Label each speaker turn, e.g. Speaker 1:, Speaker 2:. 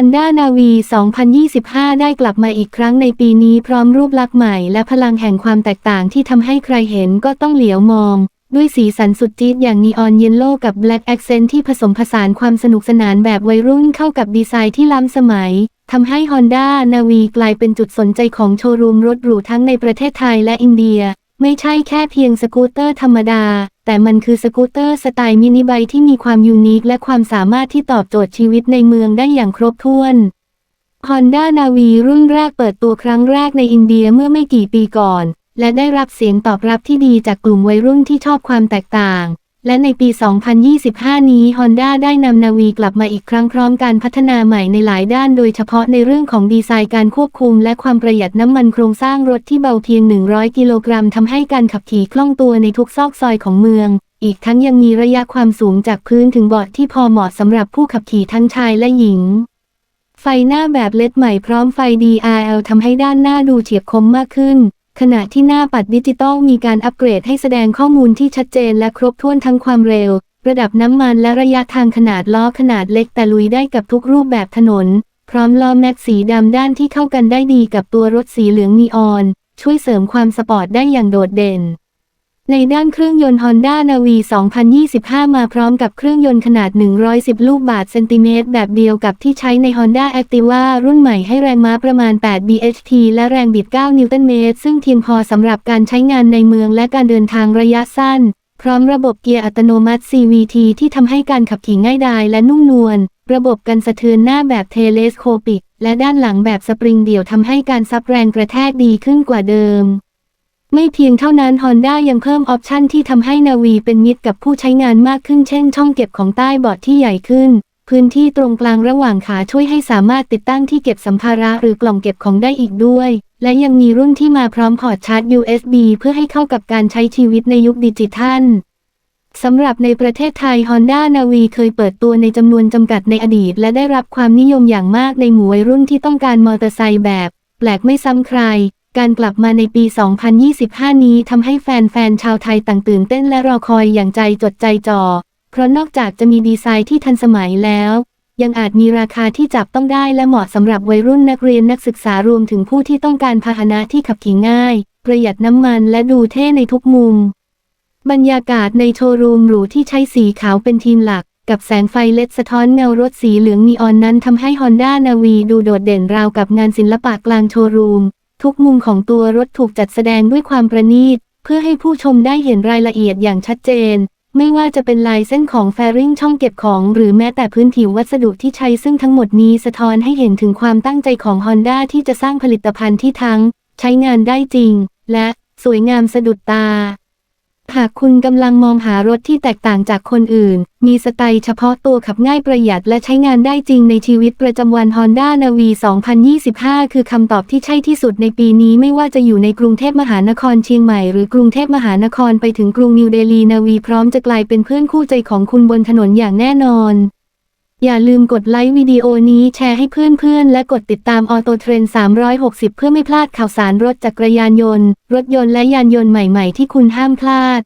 Speaker 1: Honda Navi 2025 ได้กลับมาอีกครั้งในปีนี้พร้อมรูปลักษณ์ใหม่และพลังแห่งความแตกต่างที่ทำให้ใครเห็นก็ต้องเหลียวมอง ด้วยสีสันสุดจี๊ดอย่างนีออนเยลโล่กับ Black Accent ที่ผสมผสานความสนุกสนานแบบวัยรุ่นเข้ากับดีไซน์ที่ล้ำสมัยทำให้ Honda Navi กลายเป็นจุดสนใจของโชว์รูมรถหรูทั้งในประเทศไทยและอินเดีย ไม่ใช่แค่เพียงสกูตเตอร์ธรรมดา แต่มันคือสกูตเตอร์สไตล์มินิไบที่มีความยูนิคและความสามารถที่ตอบโจทย์ชีวิตในเมืองได้อย่างครบถ้วน Honda Navi รุ่นแรกเปิดตัวครั้งแรกในอินเดียเมื่อไม่กี่ปีก่อน และได้รับเสียงตอบรับที่ดีจากกลุ่มวัยรุ่นที่ชอบความแตกต่าง และในปี 2025 นี้ Honda ได้นำนาวีกลับมาอีกครั้งพร้อมการพัฒนาใหม่ในหลายด้านโดยเฉพาะในเรื่องของดีไซน์การควบคุม และความประหยัดน้ำมันโครงสร้างรถที่เบาเพียง 100 กิโลกรัมทำให้การขับขี่คล่องตัวในทุกซอกซอยของเมือง อีกทั้งยังมีระยะความสูงจากพื้นถึงเบาะที่พอเหมาะสำหรับผู้ขับขี่ทั้งชายและหญิง ไฟหน้าแบบเลดใหม่พร้อมไฟ DRL ทำให้ด้านหน้าดูเฉียบคมมากขึ้น ขณะที่หน้าปัดดิจิตอลมีการอัปเกรดให้แสดงข้อมูลที่ชัดเจนและครบถ้วนทั้งความเร็ว ระดับน้ำมันและระยะทางขนาดล้อขนาดเล็กแต่ลุยได้กับทุกรูปแบบถนน พร้อมล้อแม็กสีดำด้านที่เข้ากันได้ดีกับตัวรถสีเหลืองนีออน ช่วยเสริมความสปอร์ตได้อย่างโดดเด่น ในด้านเครื่องยนต์ Honda Navi 2025 มาพร้อมกับเครื่องยนต์ขนาด 110 ลูกบาศก์เซนติเมตร แบบเดียวกับที่ใช้ใน Honda Activa รุ่นใหม่ให้แรงม้าประมาณ 8 bhp และแรงบิด 9 นิวตันเมตร ซึ่งเพียงพอสำหรับการใช้งานในเมืองและการเดินทางระยะสั้น พร้อมระบบเกียร์อัตโนมัติ CVT ที่ทำให้การขับขี่ง่ายดายและนุ่มนวล ระบบกันสะเทือนหน้าแบบเทเลสโคปิก และด้านหลังแบบสปริงเดี่ยวทำให้การซับแรงกระแทกดีขึ้นกว่าเดิม ไม่เพียงเท่านั้น Honda ยังเพิ่มออปชันที่ทำให้นาวีเป็นมิตรกับผู้ใช้งานมากขึ้นเช่น ช่องเก็บของใต้เบาะที่ใหญ่ขึ้น พื้นที่ตรงกลางระหว่างขาช่วยให้สามารถติดตั้งที่เก็บสัมภาระหรือกล่องเก็บของได้อีกด้วย และยังมีรุ่นที่มาพร้อมพอร์ตชาร์จ USB เพื่อให้เข้ากับการใช้ชีวิตในยุคดิจิทัลสำหรับในประเทศไทย Honda Navi เคยเปิดตัวในจำนวนจำกัดในอดีต และได้รับความนิยมอย่างมากในหมู่วัยรุ่นที่ต้องการมอเตอร์ไซค์แบบ แปลกไม่ซ้ำใคร การกลับมาในปี 2025 นี้ทำให้แฟนๆ ชาวไทยต่างตื่นเต้นและรอคอยอย่างใจจดใจจ่อ เพราะนอกจากจะมีดีไซน์ที่ทันสมัยแล้ว ยังอาจมีราคาที่จับต้องได้และเหมาะสำหรับวัยรุ่นนักเรียนนักศึกษารวมถึงผู้ที่ต้องการพาหนะที่ขับขี่ง่าย ประหยัดน้ำมันและดูเท่ในทุกมุม บรรยากาศในโชว์รูมหรูที่ใช้สีขาวเป็นทีมหลักกับแสงไฟเล็ดสะท้อนเงารถสีเหลืองนีออนนั้นทำให้ Honda Navi ดูโดดเด่นราวกับงานศิลปะกลางโชว์รูม ทุกมุมของตัวรถถูกจัดแสดงด้วยความประณีต เพื่อให้ผู้ชมได้เห็นรายละเอียดอย่างชัดเจน ไม่ว่าจะเป็นลายเส้นของแฟริงช่องเก็บของ หรือแม้แต่พื้นผิววัสดุที่ใช้ซึ่งทั้งหมดนี้สะท้อนให้เห็นถึงความตั้งใจของ Honda ที่จะสร้างผลิตภัณฑ์ที่ทั้ง ใช้งานได้จริง และสวยงามสะดุดตา หากคุณกำลังมองหารถที่แตกต่างจากคนอื่น มีสไตล์เฉพาะตัวขับง่ายประหยัดและใช้งานได้จริงในชีวิตประจำวัน Honda Navi 2025 คือคำตอบที่ใช่ที่สุดในปีนี้ไม่ว่าจะอยู่ในกรุงเทพมหานครเชียงใหม่ หรือกรุงเทพมหานครไปถึงกรุงนิวเดลีนาวีพร้อมจะกลายเป็นเพื่อนคู่ใจของคุณบนถนนอย่างแน่นอน อย่าลืมกดไลค์วิดีโอนี้แชร์ให้เพื่อนๆ และกดติดตามออโตเทรน 360 เพื่อไม่พลาดข่าวสารรถจักรยานยนต์ รถยนต์และยานยนต์ใหม่ๆ ที่คุณห้ามพลาด